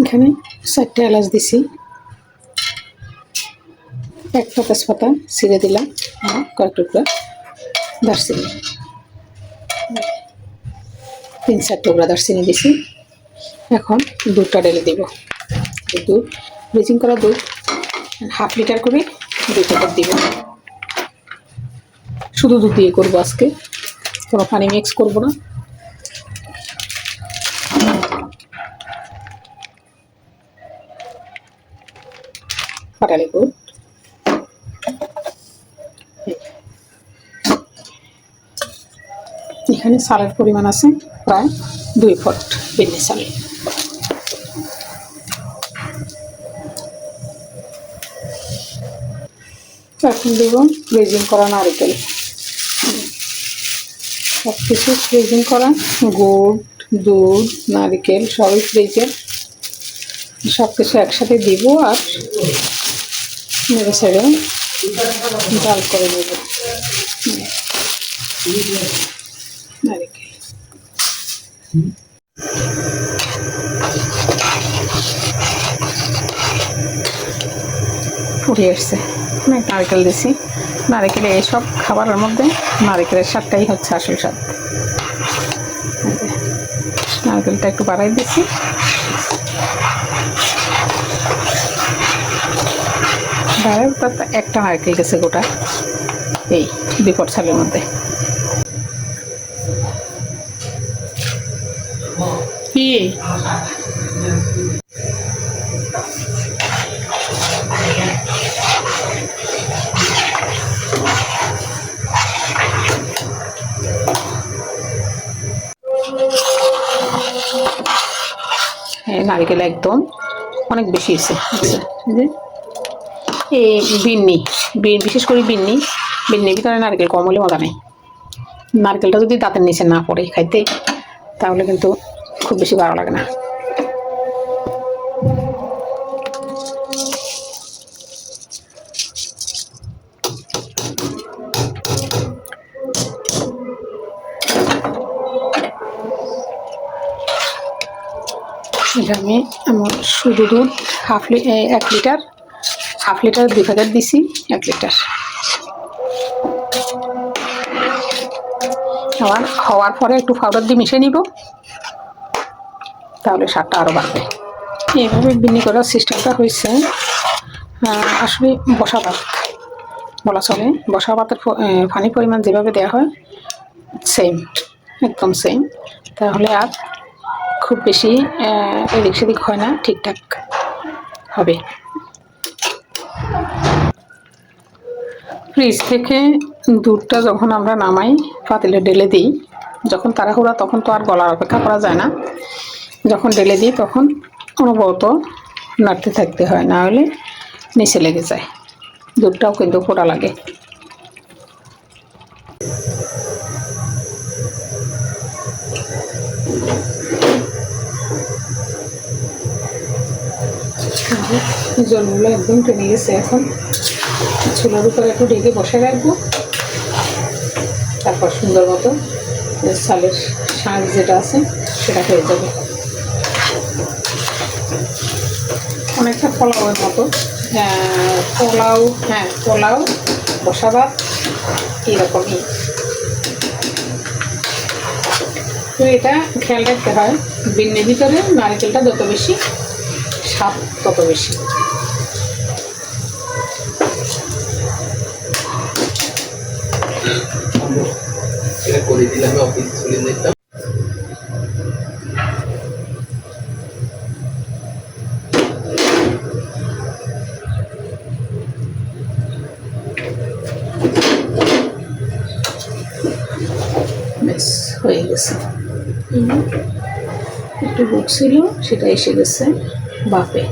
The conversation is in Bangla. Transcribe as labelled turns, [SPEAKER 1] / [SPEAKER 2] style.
[SPEAKER 1] এখানে চারটে এলাচ দিছি। একটা তেজপাতা ছিঁড়ে দিলাম আর কয়েক টুকরা দারচিনি। তিন চার টুকরা দারচিনি দিছি। এখন দুধটা ঢেলে দিব। দুধ, ব্লিচিং করা দুধ, হাফ লিটার করে দুই প্যাকেট দিব। শুধু দুধ দিয়ে করব আজকে। কোনো পানি মিক্স করব না। পাটালি গুড় এখানে সালের পরিমাণ আছে প্রায় দুই ফুট বিন্নি চাল এখন দেব ফ্রিজিং করা নারকেল। সব কিছু ফ্রিজিং করা, গুড়, দুধ, নারকেল সবই ফ্রিজের সব কিছু একসাথে দিব আর নেড়ে ছেড়ে ডাল করে নেব। ফুটে এসছে অনেক নারকেল দিছি। নারকেলে এইসব খাবারের মধ্যে নারিকেলের স্বাদটাই হচ্ছে আসল স্বাদ। নারকেলটা একটু বাড়াই দিছি। তাতে একটা নারকেল গেছে গোটা। এই বিপদ ছালের মধ্যে। কি? নারকেল একদম অনেক বেশি আচ্ছা, যে বিন্নি। বিশেষ করে বিন্নি। বিন্নির ভিতরে নারকেল কম হলে মজা নেই। নারকেলটা যদি দাঁতের নিচে না পড়ে খাইতে, তাহলে কিন্তু খুব বেশি ভালো লাগে না। আমি আমার শুধু দুধ, হাফ এক লিটার। হাফ লিটার, দুই প্যাকেট দিছি, এক লিটার। আবার হওয়ার পরে একটু পাউডার দিয়ে মিশিয়ে নিব, তাহলে স্বাদটা আরও বাড়বে। এইভাবে বিনি করার সিস্টেমটা হয়েছে। আসলে বসা ভাত, বলা চলে। বসা ভাতের পানির পরিমাণ যেভাবে দেওয়া হয় সেম একদম সেম তাহলে আর খুব বেশি এদিক সেদিক হয় না, ঠিকঠাক হবে। ফ্রিজ থেকে দুধটা যখন আমরা নামাই, পাতিলে ঢেলে দিই, যখন তাড়াহুড়া তখন তো আর গলার অপেক্ষা করা যায় না। যখন ঢেলে দিই তখন অনবরত নাড়তে থাকতে হয়, না হলে নিচে লেগে যায়। দুধটাও কিন্তু ফোটা লাগে। জলগুলো একদম টেনে গেছে এখন। চুলার উপরে একটু ঢেকে বসে রাখব। তারপর সুন্দর মতো চালের শাঁস যেটা আছে সেটা হয়ে যাবে। অনেকটা পোলাওয়ের মতো। আহ, পোলাও হ্যাঁ পোলাও বসা ভাত এরকমই। তো এটা খেয়াল রাখতে হয় বিন্নের ভিতরে নারকেলটা যত বেশি স্বাদ তত বেশি।
[SPEAKER 2] এটা করে দিলে আমি অফিস চলে যেতাম
[SPEAKER 1] হয়ে গেছে। একটু বুক ছিল সেটা এসে গেছে বাপে।